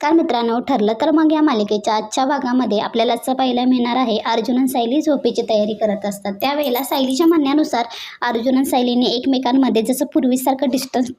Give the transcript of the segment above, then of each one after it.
काय मित्रांनो ठरलं तर मग या मालिकेच्या आजच्या भागामध्ये आपल्याला असं पाहायला मिळणार आहे अर्जुन आणि सायली झोपेची तयारी करत असतात. त्यावेळेला सायलीच्या म्हणण्यानुसार अर्जुन आणि सायलीने एकमेकांमध्ये जसं पूर्वीसारखं डिस्टन्स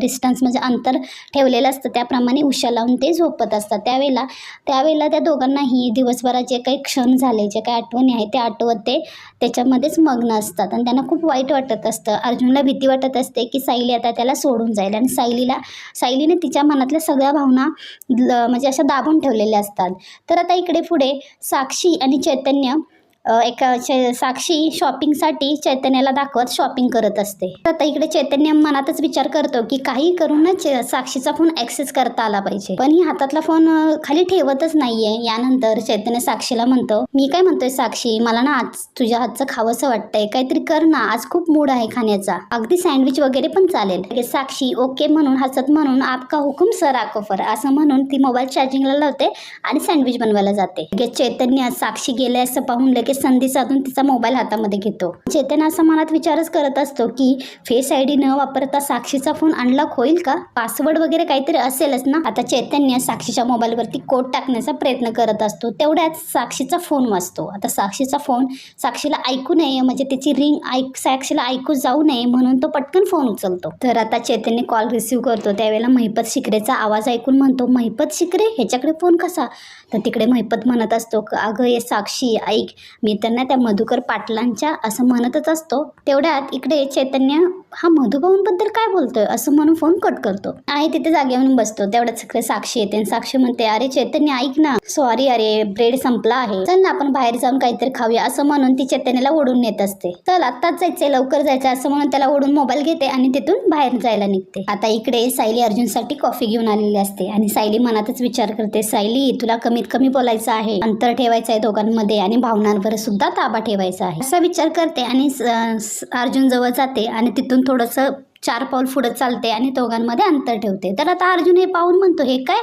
डिस्टन्स म्हणजे अंतर ठेवलेलं असतं. त्याप्रमाणे उशा लावून ते झोपत असतात. त्यावेळेला त्यावेळेला त्या दोघांनाही दिवसभरात जे काही क्षण झाले जे काही आठवणी आहे ते आठवत ते त्याच्यामध्येच मग्न असतात. आणि त्यांना खूप वाईट वाटत असतं. अर्जुनला भीती वाटत असते की सायली आता त्याला सोडून जाईल. आणि सायलीला सायलीने तिच्या मनातल्या सगळ्या भावना ल म्हणजे अशा दाबून ठेवलेल्या असतात. तर आता इकडे पुढे साक्षी आणि चैतन्य एका साक्षी शॉपिंगसाठी चैतन्याला दाखवत शॉपिंग करत असते. तर आता इकडे चैतन्य मनातच विचार करतो की काही करूनच साक्षीचा फोन ॲक्सेस करता आला पाहिजे. पण ही हातातला फोन खाली ठेवतच नाहीये. यानंतर चैतन्य साक्षीला म्हणतो मी काय म्हणतोय साक्षी? मला ना आज तुझ्या हातचं खावंसं वाटतंय. काहीतरी कर ना. आज खूप मूड आहे खाण्याचा. अगदी सँडविच वगैरे पण चालेल. साक्षी ओके म्हणून हसत म्हणून आपका हुकुम सर आकोफर असं म्हणून ती मोबाईल चार्जिंगला लावते आणि सँडविच बनवायला जाते. चैतन्य साक्षी गेले असं पाहून लगेच संधी साधून तिचा मोबाईल हातामध्ये घेतो. चेतन असा मनात विचारच करत असतो की फेस आय डी न वापरता साक्षीचा फोन अनलॉक होईल का? पासवर्ड वगैरे काहीतरी असेलच ना? आता चैतन्य साक्षीच्या मोबाईलवरती कोड टाकण्याचा प्रयत्न करत असतो. तेवढ्यात साक्षीचा फोन वाजतो. आता साक्षीचा फोन साक्षीला ऐकू नये म्हणजे त्याची रिंग ऐक साक्षीला ऐकू जाऊ नये म्हणून तो पटकन फोन उचलतो. तर आता चैतन्य कॉल रिसीव्ह करतो. त्यावेळेला महिपत शिकरेचा आवाज ऐकून म्हणतो महिपत शिकरे ह्याच्याकडे फोन कसा? तर तिकडे महिपत म्हणत असतो अगं ये साक्षी ऐक मी त्यांना त्या मधुकर पाटलांच्या असं म्हणतच असतो. तेवढ्यात इकडे चैतन्य हा मधुभाऊंबद्दल काय बोलतोय? असं म्हणून फोन कट करतो. आहे तिथे जागेवरून बसतो. तेवढ्याच सगळे साक्षी येते आणि साक्षी म्हणते अरे चैतन्य ऐक ना. सॉरी अरे ब्रेड संपला आहे. चल ना आपण बाहेर जाऊन काहीतरी खाऊया. असं म्हणून ती चैतन्याला ओढून नेत असते. चल आत्ताच जायचंय. लवकर जायचं. असं म्हणून त्याला ओढून मोबाईल घेते आणि तिथून बाहेर जायला निघते. आता इकडे सायली अर्जुनसाठी कॉफी घेऊन आलेली असते आणि सायली मनातच विचार करते सायली तुला कमीत कमी बोलायचं आहे. अंतर ठेवायचं आहे दोघांमध्ये आणि भावनांवर सुद्धा ताबा ठेवायचा आहे. असा विचार करते आणि स- स- अर्जुन जवळ जाते आणि तिथून थोडंसं चार पाऊल पुढे चालते आणि दोघांमध्ये अंतर ठेवते. तर आता अर्जुन हे पाहून म्हणतो हे काय?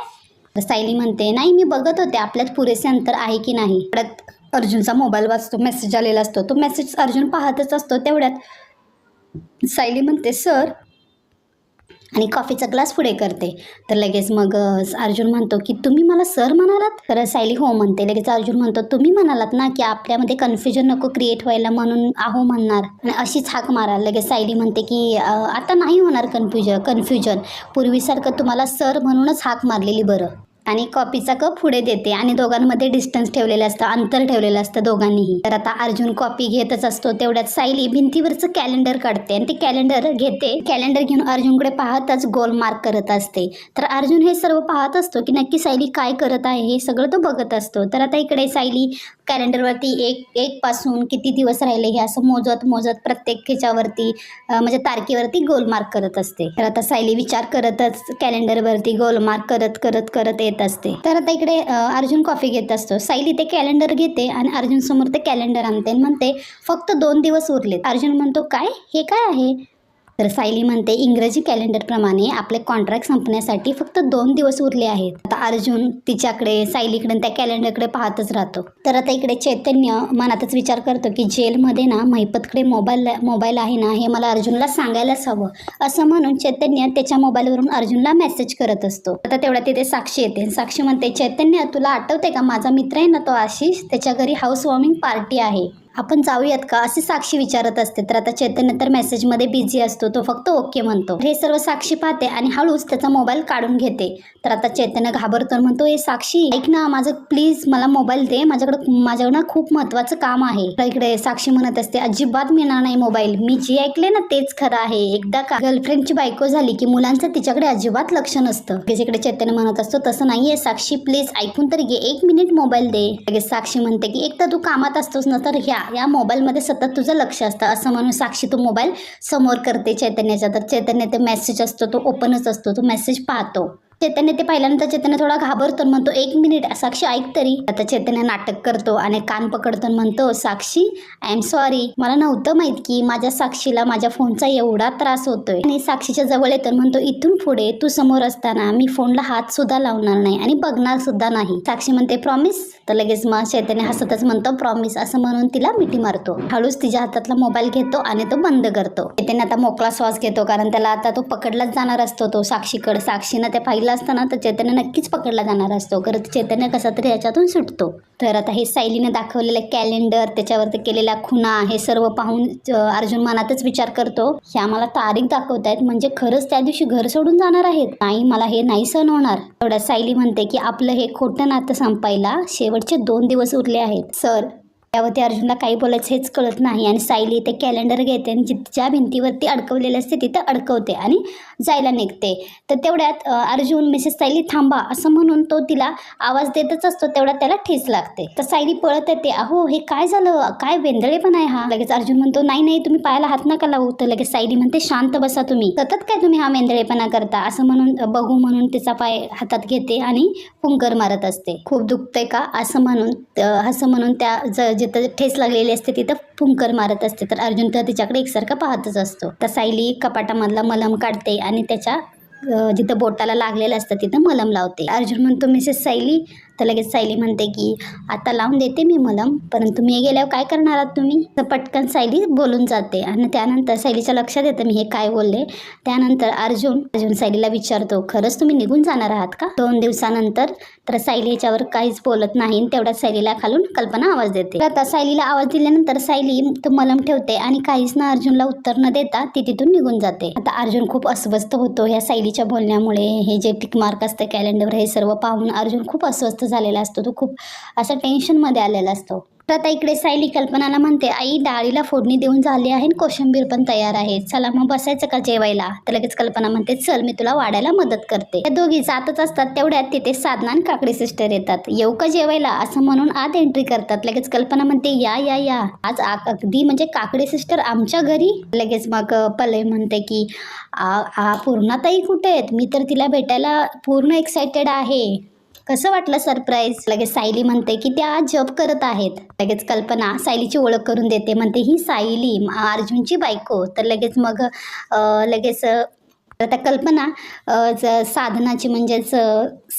सायली म्हणते नाही मी बघत होते आपल्यात पुरेसे अंतर आहे की नाही? परत अर्जुनचा मोबाईल वाचतो मेसेज आलेला असतो. तो मेसेज अर्जुन पाहतच असतो तेवढ्यात. सायली म्हणते सर आणि कॉफीचा ग्लास पुढे करते. तर लगेच मग अर्जुन म्हणतो की तुम्ही मला सर म्हणालात? तर सायली हो म्हणते. लगेच अर्जुन म्हणतो तुम्ही म्हणालात ना की आपल्यामध्ये कन्फ्युजन नको क्रिएट व्हायला म्हणून आहो म्हणणार. आणि अशीच हाक मारा लगेच सायली म्हणते की आता नाही होणार कन्फ्युजन कन्फ्युजन पूर्वीसारखं तुम्हाला सर म्हणूनच हाक मारलेली बरं. आणि कॉपीचा कप पुढे देते आणि दोघांमध्ये डिस्टन्स ठेवलेलं असतं अंतर ठेवलेलं असतं दोघांनीही. तर आता अर्जुन कॉपी घेतच असतो तेवढ्यात सायली भिंतीवरचं कॅलेंडर काढते आणि ते कॅलेंडर घेते. कॅलेंडर घेऊन अर्जुनकडे पाहतच गोल मार्क करत असते. तर अर्जुन हे सर्व पाहत असतो की नक्की सायली काय करत आहे हे सगळं तो बघत असतो. तर आता इकडे सायली कॅलेंडरवरती एक एक पासून किती दिवस राहिले हे असं मोजत मोजत प्रत्येक ह्याच्यावरती म्हणजे तारखेवरती गोल मार्क करत असते. तर आता सायली विचार करतच कॅलेंडरवरती गोल मार्क करत करत करत येत असते. तर आता इकडे अर्जुन कॉफी घेत असतो. सायली ते कॅलेंडर घेते आणि अर्जुन समोर ते कॅलेंडर आणते म्हणते फक्त दोन दिवस उरलेत. अर्जुन म्हणतो काय? हे काय आहे? तर सायली म्हणते इंग्रजी कॅलेंडरप्रमाणे आपले कॉन्ट्रॅक्ट संपण्यासाठी फक्त दोन दिवस उरले आहेत. आता अर्जुन तिच्याकडे सायलीकडे त्या कॅलेंडरकडे पाहतच राहतो. तर आता इकडे चैतन्य मनातच विचार करतो की जेलमध्ये ना महिपतकडे मोबाईल मोबाईल आहे ना हे मला अर्जुनला सांगायलाच हवं. असं म्हणून चैतन्य त्याच्या मोबाईलवरून अर्जुनला मेसेज करत असतो. आता तेवढ्या तिथे साक्षी येते. साक्षी म्हणते चैतन्य तुला आठवते का? माझा मित्र आहे ना तो आशिष त्याच्या घरी हाऊस वॉर्मिंग पार्टी आहे. आपण जाऊयात का? असे साक्षी विचारत असते. तर आता चैतन्य तर मेसेजमध्ये बिझी असतो. तो फक्त ओके म्हणतो. हे सर्व साक्षी पाहते आणि हळूच त्याचा मोबाईल काढून घेते. तर आता चैतन्य घाबरतो म्हणतो हे साक्षी ऐक ना माझं प्लीज मला मोबाईल दे. माझ्याकडं माझ्याकडं खूप महत्त्वाचं काम आहे. इकडे साक्षी म्हणत असते अजिबात मिळणार नाही मोबाईल मी जे ऐकले ना तेच खरं आहे. एकदा का गर्लफ्रेंडची बायको झाली की मुलांचं तिच्याकडे अजिबात लक्ष नसतं. तिच्याकडे चैतन्य म्हणत असतो तसं नाहीये साक्षी. प्लीज ऐकून तर घे. एक मिनिट मोबाईल दे. लगेच साक्षी म्हणते की एक तर तू कामात असतोस ना तर ह्या. या मोबाईलमध्ये सतत तुझं लक्ष असतं. असं म्हणून साक्षी तो मोबाईल समोर करते चैतन्याचा तर चैतन्य ते मेसेज असतो तो ओपनच असतो तो मेसेज पाहतो. चैतन्य ते पाहिल्यानंतर चैतन्य थोडा घाबरतो म्हणतो एक मिनिट साक्षी ऐक तरी. आता चैतन्य नाटक करतो आणि कान पकडतो आणि म्हणतो साक्षी आय एम सॉरी मला नव्हतं माहीत की माझ्या साक्षीला माझ्या फोनचा एवढा त्रास होतोय. आणि साक्षीच्या जवळ येतो म्हणतो इथून पुढे तू समोर असताना मी फोनला हात सुद्धा लावणार नाही आणि बघणार सुद्धा नाही. साक्षी म्हणते प्रॉमिस तर लगेच मग चैतन्य हसतच म्हणतो प्रॉमिस असं म्हणून तिला मिठी मारतो. हळूच तिच्या हातातला मोबाईल घेतो आणि तो बंद करतो. चैतन्य आता मोकळा श्वास घेतो कारण त्याला आता तो पकडलाच जाणार असतो तो साक्षीकडे. साक्षीनं त्या पाहिलं लागला असता ना तर चैतन्य नक्कीच पकडला जाणार असतो. खरं तर चैतन्य कसा तरी याच्यातून सुटतो. तर आता हे सायलीने दाखवलेलं कॅलेंडर त्याच्यावरती केलेल्या खुणा हे सर्व पाहून अर्जुन मनातच विचार करतो हे आम्हाला तारीख दाखवत आहेत म्हणजे खरंच त्या दिवशी घर सोडून जाणार आहेत? नाही मला हे नाही सण होणार. एवढ्या सायली म्हणते की आपलं हे खोटं नातं संपायला शेवटचे दोन दिवस उरले आहेत. सर त्यावरती अर्जुनला काही बोलायचं हेच कळत नाही. आणि सायली ते कॅलेंडर घेते आणि जिथच्या भिंतीवरती अडकवलेली असते तिथं अडकवते आणि जायला निघते. तर तेवढ्यात अर्जुन मिसेस सायली थांबा असं म्हणून तो तिला आवाज देतच असतो. तेवढ्यात त्याला ठेस लागते. तर सायली पळत येते. अहो हे काय झालं? काय वेंदळे पण आहे हा? लगेच अर्जुन म्हणतो नाही नाही तुम्ही पायाला हात नका लावू. तर लगेच सायली म्हणते शांत बसा तुम्ही. सतत काय तुम्ही हा वेंदळेपणा करता? असं म्हणून बघू म्हणून तिचा पाय हातात घेते आणि पुंकर मारत असते. खूप दुखतंय का? असं म्हणून असं म्हणून त्या ज जिथं ठेस लागलेली असते तिथं फुंकर मारत असते. तर अर्जुन तर तिच्याकडे एकसारखा पाहतच असतो. तर सायली कपाटामधला मलम काढते आणि त्याच्या जिथं बोटाला लागलेलं असतं तिथं मलम लावते. अर्जुन म्हणतो मिसेस सायली तर लगेच सायली म्हणते की आता लावून देते मी मलम परंतु मी गेल्यावर काय करणार आहात तुम्ही? तर पटकन सायली बोलून जाते आणि त्यानंतर सायलीच्या लक्षात येतं मी हे काय बोलले. त्यानंतर अर्जुन अर्जुन सायलीला विचारतो खरंच तुम्ही निघून जाणार आहात का? दोन दिवसानंतर तर सायली याच्यावर काहीच बोलत नाही तेवढ्या सायलीला खालून कल्पना आवाज देते. आता सायलीला आवाज दिल्यानंतर सायली तो मलम ठेवते आणि काहीच ना अर्जुनला उत्तर न देता ती तिथून निघून जाते. आता अर्जुन खूप अस्वस्थ होतो ह्या सायलीच्या बोलण्यामुळे. हे जे टिक मार्क असतं कॅलेंडरवर हे सर्व पाहून अर्जुन खूप अस्वस्थ झालेला असतो. तो खूप असा टेन्शनमध्ये आलेला असतो. तर आता इकडे सायली कल्पनाला म्हणते आई डाळीला फोडणी देऊन झाली आहे कोशिंबीर पण तयार आहे. चला मग बसायचं का जेवायला? तर लगेच कल्पना म्हणते चल मी तुला वाढायला मदत करते. या दोघी जातच असतात. तेवढ्यात तिथे साधना आणि काकडी सिस्टर येतात. येऊ का जेवायला? असं म्हणून आत एंट्री करतात. लगेच कल्पना म्हणते या या या. आज आ- अगदी म्हणजे काकडी सिस्टर आमच्या घरी? लगेच मग पलय म्हणते की आ आ पूर्णाताई कुठे आहेत? मी तर तिला भेटायला पूर्ण एक्सायटेड आहे. कसं वाटलं सरप्राईज लगेच सायली म्हणते की त्या जप करत आहेत. लगेच कल्पना सायलीची ओळख करून देते म्हणते ही सायली अर्जुनची बायको. तर लगेच मग लगेच आता कल्पना साधनाची म्हणजेच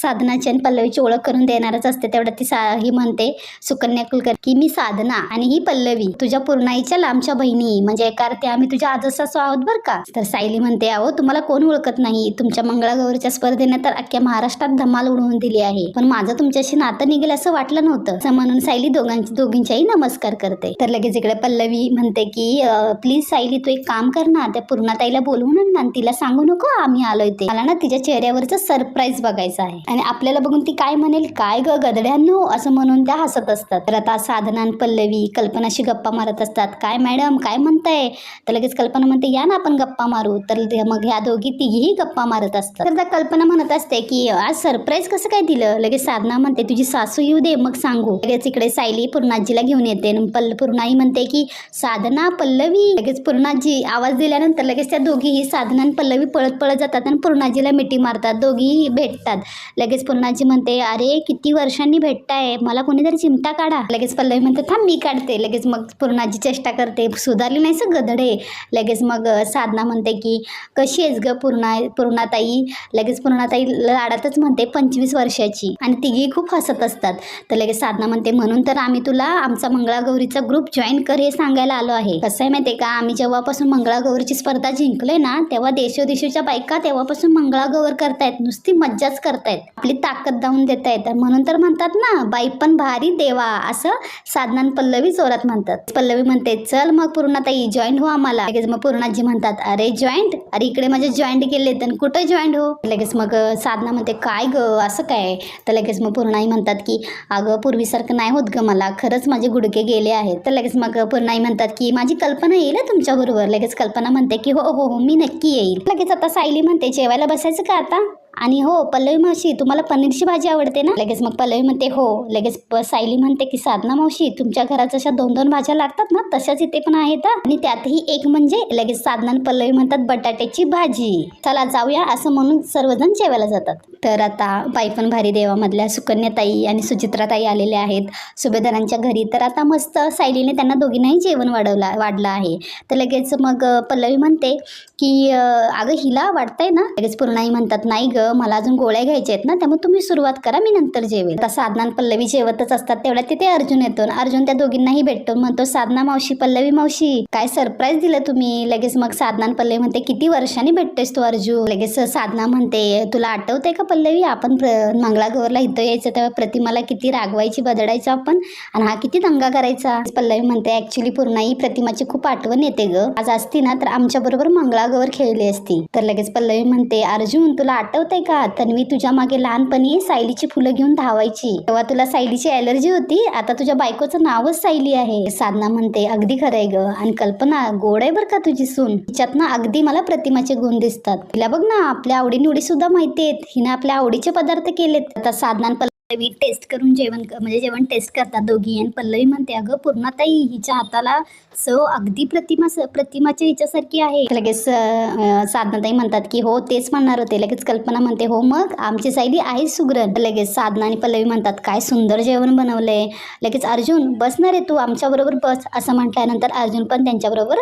साधनाची आणि पल्लवीची ओळख करून देणारच असते तेवढं ती सा ही म्हणते सुकन्या कुलकर की मी साधना आणि ही पल्लवी तुझ्या पूर्णाईच्या लांबच्या बहिणी म्हणजे एका अर्थी आम्ही तुझ्या आजसासू आहोत बरं का? तर सायली म्हणते अहो तुम्हाला कोण ओळखत नाही? तुमच्या मंगळागौरीच्या स्पर्धेने तर अख्ख्या महाराष्ट्रात धमाल उडवून दिली आहे. पण माझं तुमच्याशी नातं निघेल असं वाटलं नव्हतं. असं म्हणून सायली दोघांची दोघींच्याही नमस्कार करते. तर लगेच इकडे पल्लवी म्हणते की प्लीज सायली तू एक काम कर ना त्या पूर्णाताईला बोलवून आण ना आणि तिला सांगू नको आम्ही आलोय ते. मला ना तिच्या चेहऱ्यावरचं सरप्राईज बघायचं आहे. आणि आपल्याला बघून ती काय म्हणेल काय ग गदड्यांनो? असं म्हणून त्या हसत असतात. तर आता साधना आणि पल्लवी कल्पनाशी गप्पा मारत असतात. काय मॅडम काय म्हणताय? तर लगेच कल्पना म्हणते या ना आपण गप्पा मारू. तर मग ह्या दोघी तिघीही गप्पा मारत असतात. तर त्या कल्पना म्हणत असते की आज सरप्राईज कसं काय दिलं? लगेच साधना म्हणते तुझी सासू येऊ दे मग सांगू. लगेच इकडे सायली पूर्णाजीला घेऊन येते. आणि पल्ल पूर्णाई म्हणते की साधना पल्लवी. लगेच पूर्णाजी आवाज दिल्यानंतर लगेच त्या दोघीही साधना आणि पल्लवी पळत पळत जातात आणि पूर्णाजीला मिठी मारतात. दोघीही भेटतात. लगेच पूर्णाजी म्हणते अरे किती वर्षांनी भेटताय मला कोणीतरी चिमटा काढा. लगेच पल्लवी म्हणते थांब मी काढते. लगेच मग पूर्णाजी चेष्टा करते सुधारली नाही सग गधडे. लगेच मग साधना म्हणते की कशी आहेस ग पूर्णा पूर्णाताई? लगेच पूर्णाताई लाडातच म्हणते पंचवीस वर्षाची. आणि तिघी खूप हसत असतात. तर लगेच साधना म्हणते म्हणून तर आम्ही तुला आमचा मंगळागौरीचा ग्रुप जॉईन कर हे सांगायला आलो आहे. कसं आहे माहिती आहे का आम्ही जेव्हापासून मंगळागौरीची स्पर्धा जिंकलोय ना तेव्हा देशोदेशीच्या बायका तेव्हापासून मंगळागौर करतायत नुसती मज्जाच करतायत. आपली ताकद दावून देता येतात. म्हणून तर म्हणतात ना बाई पण भारी देवा असं साधना आणि पल्लवी जोरात म्हणतात. पल्लवी म्हणते चल मग पूर्णाताई जॉईंट हो आम्हाला. लगेच मग पूर्णाजी म्हणतात अरे जॉईंट अरे इकडे माझे जॉईंट गेले तर कुठं जॉईंट हो? लगेच मग साधना म्हणते काय ग असं काय? तर लगेच मग पूर्णाई म्हणतात की अगं पूर्वीसारखं नाही होत ग मला खरंच माझे गुडघे गेले आहेत. तर लगेच मग पूर्णाई म्हणतात की माझी कल्पना येईल हं तुमच्याबरोबर लगेच कल्पना म्हणते की हो हो हो मी नक्की येईल. लगेच आता सायली म्हणते जेवायला बसायचं का आता? आणि हो पल्लवी मावशी तुम्हाला पनीरची भाजी आवडते ना? लगेच मग पल्लवी म्हणते हो. लगेच प- सायली म्हणते की साधना मावशी तुमच्या घरात जशा दोन दोन भाज्या लागतात ना तशाच इथे पण आहेत आणि त्यातही एक म्हणजे लगेच साधना आणि पल्लवी म्हणतात बटाट्याची भाजी. चला जाऊया असं म्हणून सर्वजण जेवायला जातात. तर आता बाई पण भारी देवामधल्या सुकन्याताई आणि सुचित्राताई आलेल्या आहेत. सुभेदारांच्या घरी तर आता मस्त सायलीने त्यांना दोघींनाही जेवण वाढवला वाढलं आहे. तर लगेच मग पल्लवी म्हणते की अगं हिला वाटतंय ना? लगेच पूर्णाई म्हणतात नाही ग अगं मला अजून गोळ्या घ्यायच्या आहेत ना त्यामुळे तुम्ही सुरुवात करा मी नंतर जेवेल. आता साधना पल्लवी जेवतच असतात तेवढ्या तिथे अर्जुन येतो अर्जुन त्या दोघींनाही भेटतो. म्हणतो साधना मावशी पल्लवी मावशी काय सरप्राईज दिलं तुम्ही? लगेच मग साधना पल्लवी म्हणते किती वर्षांनी भेटतेस तू अर्जुन? लगेच साधना म्हणते तुला आठवतंय का पल्लवी? आपण मंगळागौरला इथं यायचं तेव्हा प्रतिमाला किती रागवायची बदडायचं आपण आणि हा किती दंगा करायचा? पल्लवी म्हणते ऍक्च्युली पूर्ण ही प्रतिमाची खूप आठवण येते ग. आज असती ना तर आमच्या बरोबर मंगळागौर खेळली असती. तर लगेच पल्लवी म्हणते अर्जुन तुला आठवतंय का? तन्वी तुझ्या मागे लहानपणी सायलीची फुलं घेऊन धावायची. तेव्हा तुला सायलीची अलर्जी होती. आता तुझ्या बायकोचं नावच सायली आहे. साधना म्हणते अगदी खरंय ग. आणि कल्पना गोड आहे बरं का तुझी सून? तिच्यात ना अगदी मला प्रतिमाचे गुण दिसतात. तिला बघ ना आपल्या आवडीनिवडी सुद्धा माहिती आहेत. हिने आपल्या आवडीचे पदार्थ केलेत. आता साधना पल्लवी टेस्ट करून जेवण म्हणजे जेवण टेस्ट करतात दोघी. आणि पल्लवी म्हणते अगं पूर्णाताई हिच्या हाताला चव अगदी प्रतिमा प्रतिमाच्या हिच्यासारखी आहे. लगेच साधनाताई म्हणतात की हो तेच म्हणणार होते. लगेच कल्पना म्हणते हो मग आमची सायली आहे सुग्रण. लगेच साधना आणि पल्लवी म्हणतात काय सुंदर जेवण बनवलंय. लगेच अर्जुन बसणार आहे तू आमच्याबरोबर बस. असं म्हटल्यानंतर अर्जुन पण त्यांच्याबरोबर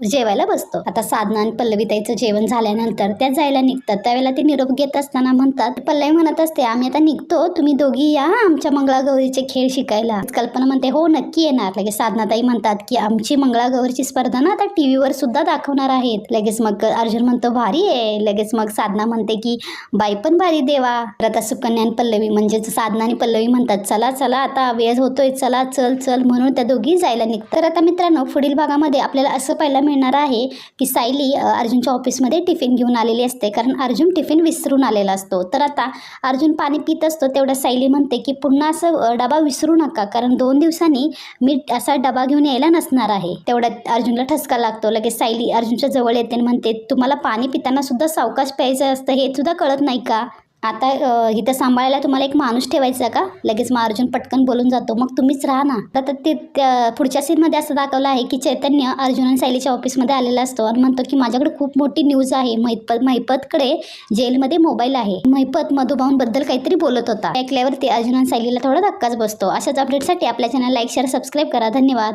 जेवायला बसतो. आता साधना आणि पल्लवीताईचं जेवण झाल्यानंतर त्या जायला निघतात. त्यावेळेला ते निरोप घेत असताना म्हणतात पल्लवी म्हणत असते आम्ही आता निघतो. तुम्ही दोघी या आमच्या मंगळागौरीचे खेळ शिकायला. कल्पना म्हणते हो नक्की येणार. लगेच साधनाताई म्हणतात की आमची मंगळागौरीची स्पर्धा ना आता टी व्हीवर सुद्धा दाखवणार आहेत. लगेच मग अर्जुन म्हणतो भारी आहे. लगेच मग साधना म्हणते की बाई पण भारी देवा. आता सुकन्या आणि पल्लवी म्हणजेच साधना आणि पल्लवी म्हणतात चला चला आता वेळ होतोय. चला चल चल. म्हणून त्या दोघी जायला निघतात. तर आता मित्रांनो पुढील भागामध्ये आपल्याला असं पाहायला मिळणार आहे की सायली अर्जुनच्या ऑफिसमध्ये टिफिन घेऊन आलेली असते. कारण अर्जुन टिफिन विसरून आलेला असतो. तर आता अर्जुन पाणी पित असतो तेवढ्या सायली म्हणते की पुन्हा असं डबा विसरू नका. कारण दोन दिवसांनी मी असा डबा घेऊन यायला नसणार आहे. तेवढ्यात अर्जुनला ठसका लागतो. लगेच सायली अर्जुनच्या जवळ येते आणि म्हणते तुम्हाला पाणी पिताना सुद्धा सावकाश प्यायचं असतं. हे सुद्धा कळत नाही का? आता इथं सांभाळायला तुम्हाला एक माणूस ठेवायचा का? लगेच मग अर्जुन पटकन बोलून जातो. मग तुम्हीच राहा ना. तर ते त्या- पुढच्या सीनमध्ये असं दाखवलं आहे की चैतन्य अर्जुन आणि सायलीच्या ऑफिसमध्ये आलेला असतो आणि म्हणतो की माझ्याकडे खूप मोठी न्यूज आहे. महिपत महिपतकडे जेलमध्ये मोबाईल आहे. महिपत मधुभाऊंबद्दल काहीतरी बोलत होता. ऐकल्यावरती अर्जुन आणि सायलीला थोडा धक्काच बसतो. अशाच अपडेटसाठी आपल्या चॅनल लाईक शेअर सबस्क्राईब करा. धन्यवाद.